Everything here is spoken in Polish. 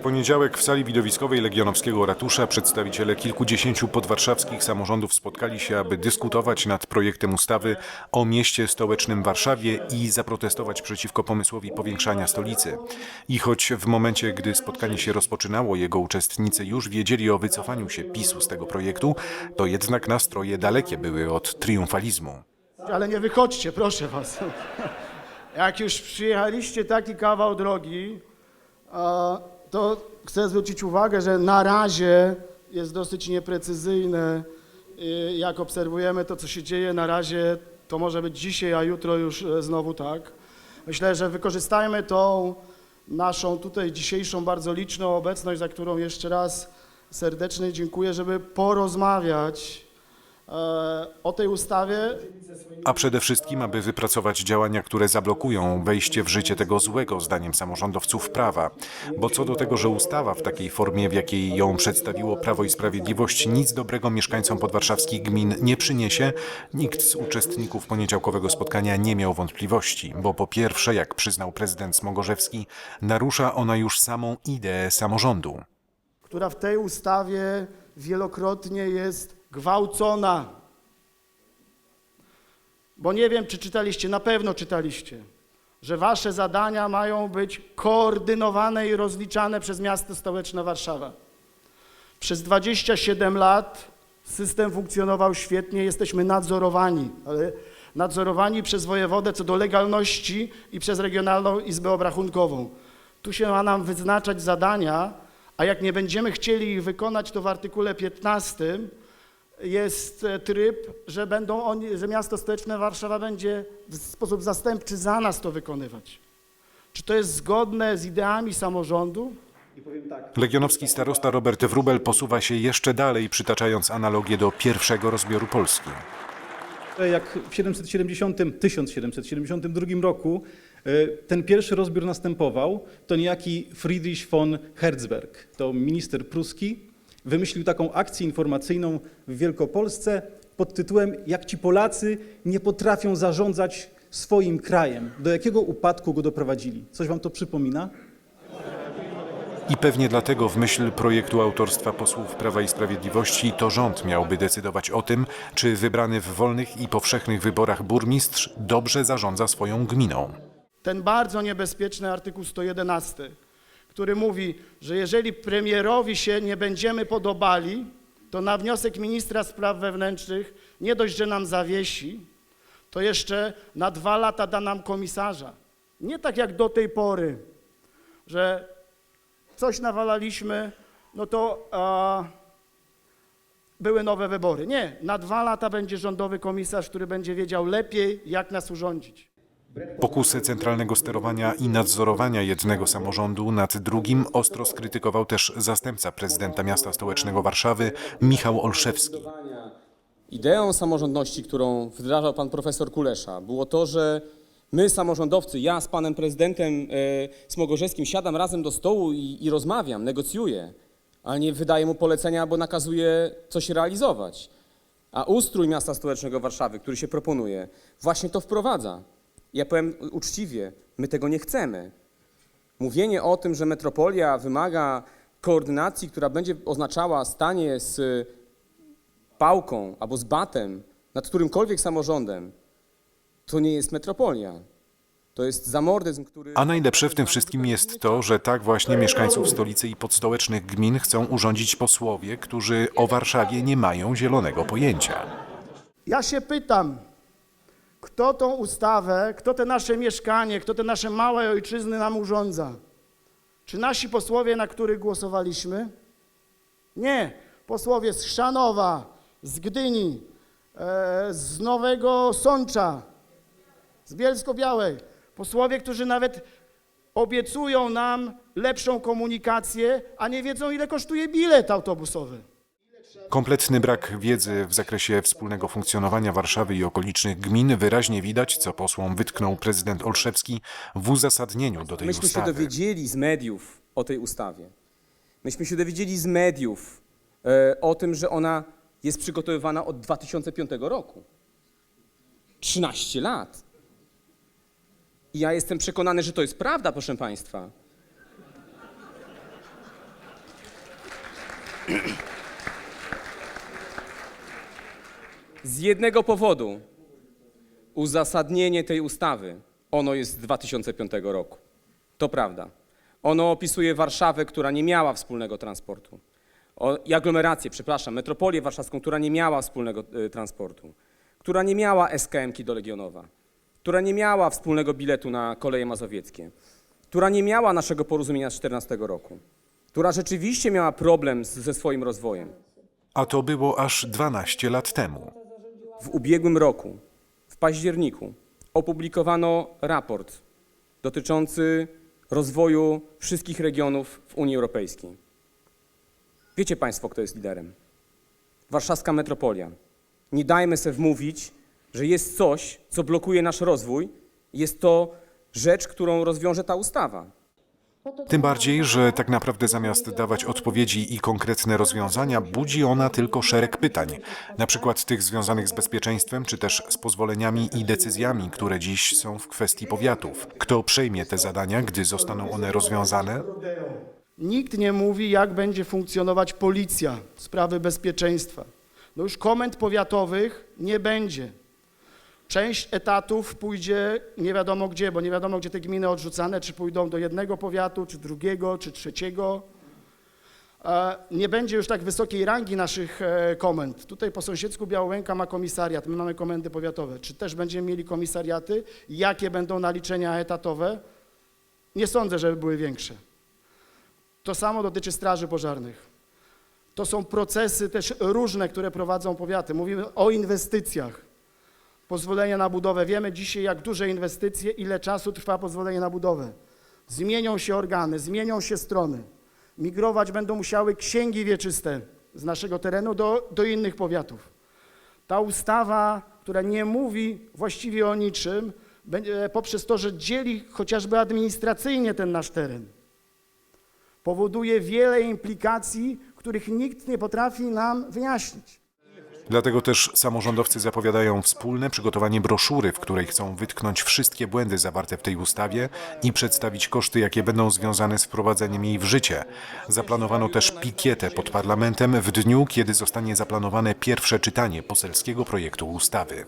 poniedziałek w sali widowiskowej Legionowskiego Ratusza przedstawiciele kilkudziesięciu podwarszawskich samorządów spotkali się, aby dyskutować nad projektem ustawy o mieście stołecznym Warszawie i zaprotestować przeciwko pomysłowi powiększania stolicy. I choć w momencie, gdy spotkanie się rozpoczynało, jego uczestnicy już wiedzieli o wycofaniu się PiSu z tego projektu, to jednak nastroje dalekie były od triumfalizmu. Ale nie wychodźcie, proszę was. Jak już przyjechaliście taki kawał drogi, to chcę zwrócić uwagę, że na razie jest dosyć nieprecyzyjne. I Jak obserwujemy to, co się dzieje na razie, to może być dzisiaj, a jutro już e, znowu tak. Myślę, że wykorzystajmy tą naszą tutaj dzisiejszą bardzo liczną obecność, za którą jeszcze raz serdecznie dziękuję, żeby porozmawiać o tej ustawie A przede wszystkim, aby wypracować działania, które zablokują wejście w życie tego złego, zdaniem samorządowców, prawa. Bo co do tego, że ustawa w takiej formie, w jakiej ją przedstawiło Prawo i Sprawiedliwość, nic dobrego mieszkańcom podwarszawskich gmin nie przyniesie, nikt z uczestników poniedziałkowego spotkania nie miał wątpliwości. Bo po pierwsze, jak przyznał prezydent Smogorzewski, narusza ona już samą ideę samorządu. która w tej ustawie wielokrotnie jest gwałcona. Bo nie wiem, czy czytaliście, na pewno czytaliście, że wasze zadania mają być koordynowane i rozliczane przez miasto stołeczne Warszawa. Przez 27 lat system funkcjonował świetnie, jesteśmy nadzorowani, ale nadzorowani przez wojewodę co do legalności i przez Regionalną Izbę Obrachunkową. Tu się ma nam wyznaczać zadania, a jak nie będziemy chcieli ich wykonać, to w artykule 15 jest e, tryb, że, będą oni, że miasto stołeczne Warszawa będzie w sposób zastępczy za nas to wykonywać. Czy to jest zgodne z ideami samorządu? Legionowski starosta Robert Wrubel posuwa się jeszcze dalej, przytaczając analogię do pierwszego rozbioru Polski. Jak w 770, 1772 roku e, ten pierwszy rozbiór następował, to niejaki Friedrich von Herzberg, to minister pruski, wymyślił taką akcję informacyjną w Wielkopolsce pod tytułem Jak ci Polacy nie potrafią zarządzać swoim krajem, do jakiego upadku go doprowadzili. Coś wam to przypomina? I pewnie dlatego w myśl projektu autorstwa posłów Prawa i Sprawiedliwości to rząd miałby decydować o tym, czy wybrany w wolnych i powszechnych wyborach burmistrz dobrze zarządza swoją gminą. Ten bardzo niebezpieczny artykuł 111, który mówi, że jeżeli premierowi się nie będziemy podobali, to na wniosek ministra spraw wewnętrznych nie dość, że nam zawiesi, to jeszcze na dwa lata da nam komisarza. Nie tak jak do tej pory, że coś nawalaliśmy, no to a, były nowe wybory. Nie, na dwa lata będzie rządowy komisarz, który będzie wiedział lepiej, jak nas urządzić. Pokusy centralnego sterowania i nadzorowania jednego samorządu nad drugim ostro skrytykował też zastępca prezydenta miasta stołecznego Warszawy Michał Olszewski. Ideą samorządności, którą wdrażał pan profesor Kulesza, było to, że my, samorządowcy, ja z panem prezydentem e, Smogorzewskim siadam razem do stołu i, i rozmawiam, negocjuję, ale nie wydaję mu polecenia, bo nakazuje coś realizować. A ustrój miasta stołecznego Warszawy, który się proponuje, właśnie to wprowadza. Ja powiem uczciwie, my tego nie chcemy. Mówienie o tym, że metropolia wymaga koordynacji, która będzie oznaczała stanie z pałką albo z batem nad którymkolwiek samorządem, to nie jest metropolia. To jest zamordyzm, który... A najlepsze w tym wszystkim jest to, że tak właśnie mieszkańców stolicy i podstołecznych gmin chcą urządzić posłowie, którzy o Warszawie nie mają zielonego pojęcia. Ja się pytam, kto tą ustawę, kto te nasze mieszkanie, kto te nasze małe ojczyzny nam urządza? Czy nasi posłowie, na których głosowaliśmy? Nie. Posłowie z Chrzanowa, z Gdyni, e, z Nowego Sącza, z Bielsko-Białej. Posłowie, którzy nawet obiecują nam lepszą komunikację, a nie wiedzą, ile kosztuje bilet autobusowy. Kompletny brak wiedzy w zakresie wspólnego funkcjonowania Warszawy i okolicznych gmin wyraźnie widać, co posłom wytknął prezydent Olszewski w uzasadnieniu do tej Myśmy się ustawy. dowiedzieli z mediów o tej ustawie. Myśmy się dowiedzieli z mediów e, o tym, że ona jest przygotowywana od 2005 roku. 13 lat. I ja jestem przekonany, że to jest prawda, proszę Państwa. Z jednego powodu uzasadnienie tej ustawy, ono jest z 2005 roku. To prawda. Ono opisuje Warszawę, która nie miała wspólnego transportu. O, I aglomerację, przepraszam, metropolię warszawską, która nie miała wspólnego y, transportu, która nie miała SKM-ki do Legionowa, która nie miała wspólnego biletu na koleje mazowieckie, która nie miała naszego porozumienia z 14 roku, która rzeczywiście miała problem z, ze swoim rozwojem. A to było aż 12 lat temu. W ubiegłym roku, w październiku, opublikowano raport dotyczący rozwoju wszystkich regionów w Unii Europejskiej. Wiecie Państwo, kto jest liderem? Warszawska metropolia. Nie dajmy sobie wmówić, że jest coś, co blokuje nasz rozwój. Jest to rzecz, którą rozwiąże ta ustawa. Tym bardziej, że tak naprawdę zamiast dawać odpowiedzi i konkretne rozwiązania, budzi ona tylko szereg pytań, na przykład tych związanych z bezpieczeństwem, czy też z pozwoleniami i decyzjami, które dziś są w kwestii powiatów. Kto przejmie te zadania, gdy zostaną one rozwiązane? Nikt nie mówi, jak będzie funkcjonować policja, sprawy bezpieczeństwa. No już komend powiatowych nie będzie. Część etatów pójdzie nie wiadomo gdzie, bo nie wiadomo, gdzie te gminy odrzucane, czy pójdą do jednego powiatu, czy drugiego, czy trzeciego. E, Nie będzie już tak wysokiej rangi naszych e, komend. Tutaj po sąsiedzku Białęka ma komisariat, my mamy komendy powiatowe. Czy też będziemy mieli komisariaty? Jakie będą naliczenia etatowe? Nie sądzę, żeby były większe. To samo dotyczy straży pożarnych. To są procesy też różne, które prowadzą powiaty. Mówimy o inwestycjach. Pozwolenie na budowę. Wiemy dzisiaj, jak duże inwestycje, ile czasu trwa pozwolenie na budowę. Zmienią się organy, zmienią się strony. Migrować będą musiały księgi wieczyste z naszego terenu do, do innych powiatów. Ta ustawa, która nie mówi właściwie o niczym, poprzez to, że dzieli chociażby administracyjnie ten nasz teren, powoduje wiele implikacji, których nikt nie potrafi nam wyjaśnić. Dlatego też samorządowcy zapowiadają wspólne przygotowanie broszury, w której chcą wytknąć wszystkie błędy zawarte w tej ustawie i przedstawić koszty, jakie będą związane z wprowadzeniem jej w życie. Zaplanowano też pikietę pod parlamentem w dniu, kiedy zostanie zaplanowane pierwsze czytanie poselskiego projektu ustawy.